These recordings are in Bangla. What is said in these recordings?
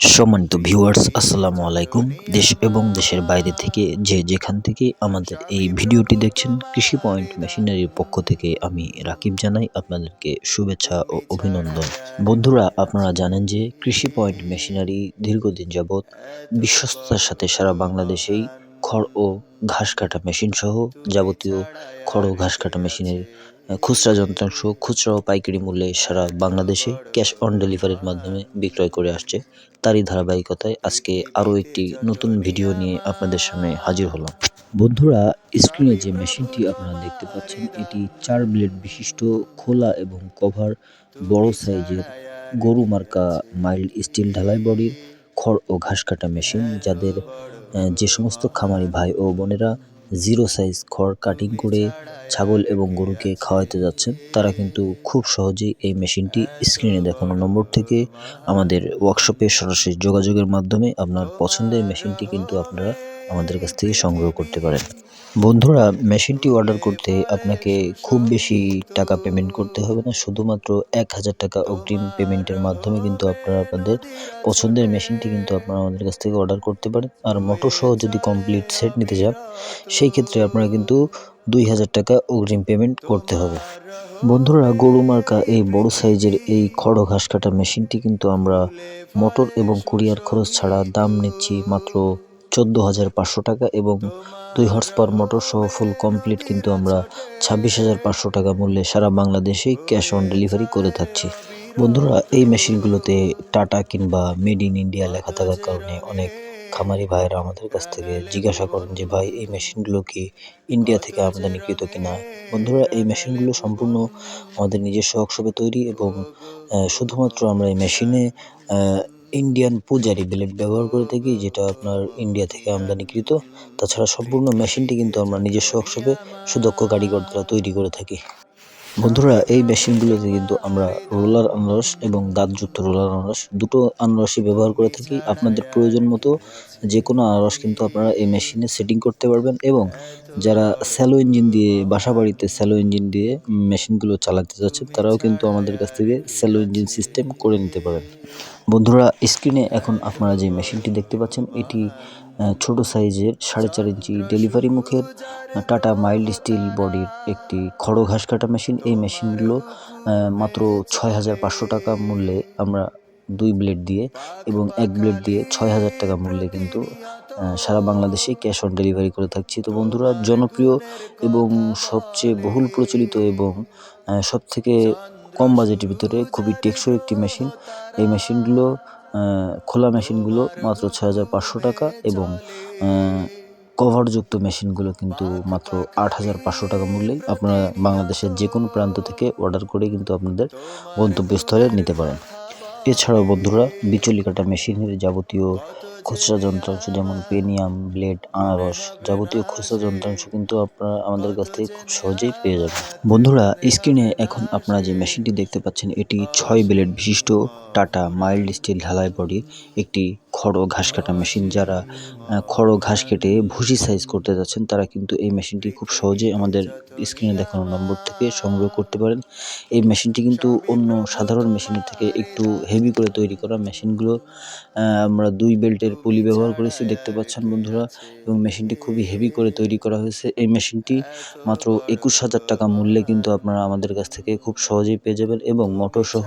সম্মানিত ভিউয়ার্স আসসালামু আলাইকুম। দেশ এবং দেশের বাইরে থেকে যে যেখান থেকে আমাদের এই ভিডিওটি দেখছেন, কৃষি পয়েন্ট মেশিনারির পক্ষ থেকে আমি রাকিব জানাই আপনাদেরকে শুভেচ্ছা ও অভিনন্দন। বন্ধুরা, আপনারা জানেন যে কৃষি পয়েন্ট মেশিনারি দীর্ঘদিন যাবৎ বিশ্বস্ততার সাথে সারা বাংলাদেশেই খড় ও ঘাস কাটা মেশিন সহ যাবতীয় খড় ও ঘাস কাটা মেশিনের খুচরা যন্ত্রাংশ, খুচরা ও পাইকারি মূল্যে সারা বাংলাদেশে ক্যাশ অন ডেলিভারির মাধ্যমে বিক্রয় করে আসছে। তারই ধারাবাহিকতায় আজকে আরও একটি নতুন ভিডিও নিয়ে আপনাদের সামনে হাজির হলাম। বন্ধুরা, স্ক্রিনে যে মেশিনটি আপনারা দেখতে পাচ্ছেন, এটি চার ব্লেড বিশিষ্ট, খোলা এবং কভার, বড় সাইজের গরু মার্কা মাইল্ড স্টিল ঢালাই বডির খড় ও ঘাস কাটা মেশিন, যাদের যে সমস্ত খামারি ভাই ও বোনেরা জিরো সাইজ খড় কাটিং করে ছাগল এবং গরুকে খাওয়াতে যাচ্ছেন, তারা কিন্তু খুব সহজেই এই মেশিনটি স্ক্রিনে দেখানো নম্বর থেকে আমাদের ওয়ার্কশপে সরাসরি যোগাযোগের মাধ্যমে আপনার পছন্দের মেশিনটি কিন্তু আপনারা আমাদের কাছ থেকে সংগ্রহ করতে পারেন। বন্ধুরা, মেশিনটি অর্ডার করতে আপনাকে খুব বেশি টাকা পেমেন্ট করতে হবে না। শুধুমাত্র এক হাজার টাকা অগ্রিম পেমেন্টের মাধ্যমে কিন্তু আপনারা আপনাদের পছন্দের মেশিনটি কিন্তু আপনারা আমাদের কাছ থেকে অর্ডার করতে পারেন। আর মোটর সহ যদি কমপ্লিট সেট নিতে চান, সেই ক্ষেত্রে আপনারা কিন্তু দুই হাজার টাকা অগ্রিম পেমেন্ট করতে হবে। বন্ধুরা, গরু মার্কা এই বড় সাইজের এই খড় ঘাস কাটা মেশিনটি কিন্তু আমরা মোটর এবং কুরিয়ার খরচ ছাড়া দাম নিচ্ছি মাত্র চোদ্দ হাজার পাঁচশো টাকা এবং দুই হর্স পাওয়ার মোটর সহ ফুল কমপ্লিট কিন্তু আমরা ছাব্বিশ হাজার পাঁচশো টাকা মূল্যে সারা বাংলাদেশেই ক্যাশ অন ডেলিভারি করে থাকছি। বন্ধুরা, এই মেশিনগুলোতে টাটা কিংবা মেড ইন ইন্ডিয়া লেখা থাকার কারণে অনেক খামারি ভাইয়েরা আমাদের কাছ থেকে জিজ্ঞাসা করেন যে, ভাই, এই মেশিনগুলো কি ইন্ডিয়া থেকে আমদানিকৃত কিনা? বন্ধুরা, এই মেশিনগুলো সম্পূর্ণ আমাদের নিজস্ব ওয়ার্কশপে তৈরি এবং শুধুমাত্র আমরা এই মেশিনে ইন্ডিয়ান পূজারি ব্লেড ব্যবহার করে থাকি, যেটা আপনার ইন্ডিয়া থেকে আমদানিকৃত তাছাড়া সম্পূর্ণ মেশিনটি কিন্তু আমরা নিজস্ব ওয়ার্কশপে সুদক্ষ কারিগর দ্বারা তৈরি করে থাকি। বন্ধুরা, এই মেশিনগুলোতে কিন্তু আমরা রোলার আনারস এবং দাঁতযুক্ত রোলার আনারস দুটো আনারসই ব্যবহার করে থাকি। আপনাদের প্রয়োজন মতো যে কোনো আনারস কিন্তু আপনারা এই মেশিনে সেটিং করতে পারবেন এবং যারা স্যালো ইঞ্জিন দিয়ে বাসা বাড়িতে স্যালো ইঞ্জিন দিয়ে মেশিনগুলো চালাতে যাচ্ছেন তারাও কিন্তু আমাদের কাছ থেকে স্যালো ইঞ্জিন সিস্টেম করে নিতে পারেন। বন্ধুরা স্ক্রিনে এখন আপনারা যে মেশিনটি দেখতে পাচ্ছেন, এটি ছোট সাইজের সাড়ে চার ইঞ্চি ডেলিভারি মুখের টাটা মাইল্ড স্টিল বডির একটি খড়ো ঘাস কাটা মেশিন এই মেশিনগুলো মাত্র ছয় হাজার পাঁচশো টাকা মূল্যে আমরা দুই ব্লেড দিয়ে এবং এক ব্লেড দিয়ে ছয় হাজার টাকা মূল্যে কিন্তু সারা বাংলাদেশে ক্যাশ অন ডেলিভারি করে থাকছি। তো বন্ধুরা, জনপ্রিয় এবং সবচেয়ে বহুল প্রচলিত এবং সব থেকে কম বাজেটের ভিতরে খুবই টেকসই একটি মেশিন। এই মেশিনগুলো খোলা মেশিনগুলো মাত্র ছয় হাজার পাঁচশো টাকা এবং কভারযুক্ত মেশিনগুলো কিন্তু মাত্র আট হাজার পাঁচশো টাকা মূল্যে আপনারা বাংলাদেশের যে কোনো প্রান্ত থেকে অর্ডার করে কিন্তু আপনাদের গন্তব্যস্থলে নিতে পারেন। এছাড়াও বন্ধুরা বিচলি কাটা মেশিনের যাবতীয় খুচরা যন্ত্রাংশ যেমন পেনিয়াম, ব্লেড, আনারস যাবতীয় খুচরা যন্ত্রাংশ কিন্তু আপনারা আমাদের কাছ থেকে খুব সহজেই পেয়ে যাবেন। বন্ধুরা, স্ক্রিনে এখন আপনারা যে মেশিনটি দেখতে পাচ্ছেন, এটি ছয় ব্লেড বিশিষ্ট টাটা মাইল্ড স্টিল ঢালাই বডি, একটি খড় ঘাস কাটা মেশিন যারা খড় ঘাস কেটে ভুসি সাইজ করতে যাচ্ছেন, তারা কিন্তু এই মেশিনটি খুব সহজেই আমাদের স্ক্রিনে দেখানো নম্বর থেকে সংগ্রহ করতে পারেন। এই মেশিনটি কিন্তু অন্য সাধারণ মেশিনের থেকে একটু হেভি করে তৈরি করা মেশিনগুলো আমরা দুই বেল্টের পলি ব্যবহার করেছি, দেখতে পাচ্ছেন বন্ধুরা, এবং মেশিনটি খুবই হেভি করে তৈরি করা হয়েছে। এই মেশিনটি মাত্র একুশ হাজার টাকা মূল্যে কিন্তু আপনারা আমাদের কাছ থেকে খুব সহজেই পেয়ে যাবেন, এবং মোটরসহ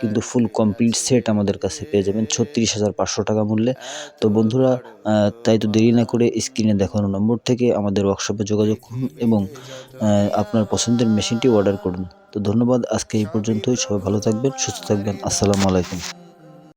কিন্তু ফুল কমপ্লিট সেট আমাদের কাছে পেয়ে যাবেন, ছত্রিশ হাজার পাঁচশো টাকা মূল্যে তো বন্ধুরা তাই তো দেরি না করে স্ক্রিনে দেখানো নম্বর থেকে আমাদের ওয়ার্কশপে যোগাযোগ করুন এবং আপনার পছন্দের মেশিনটি অর্ডার করুন। তো ধন্যবাদ, আজকে এই পর্যন্তই। সবাই ভালো থাকবেন, সুস্থ থাকবেন। আসসালামু আলাইকুম।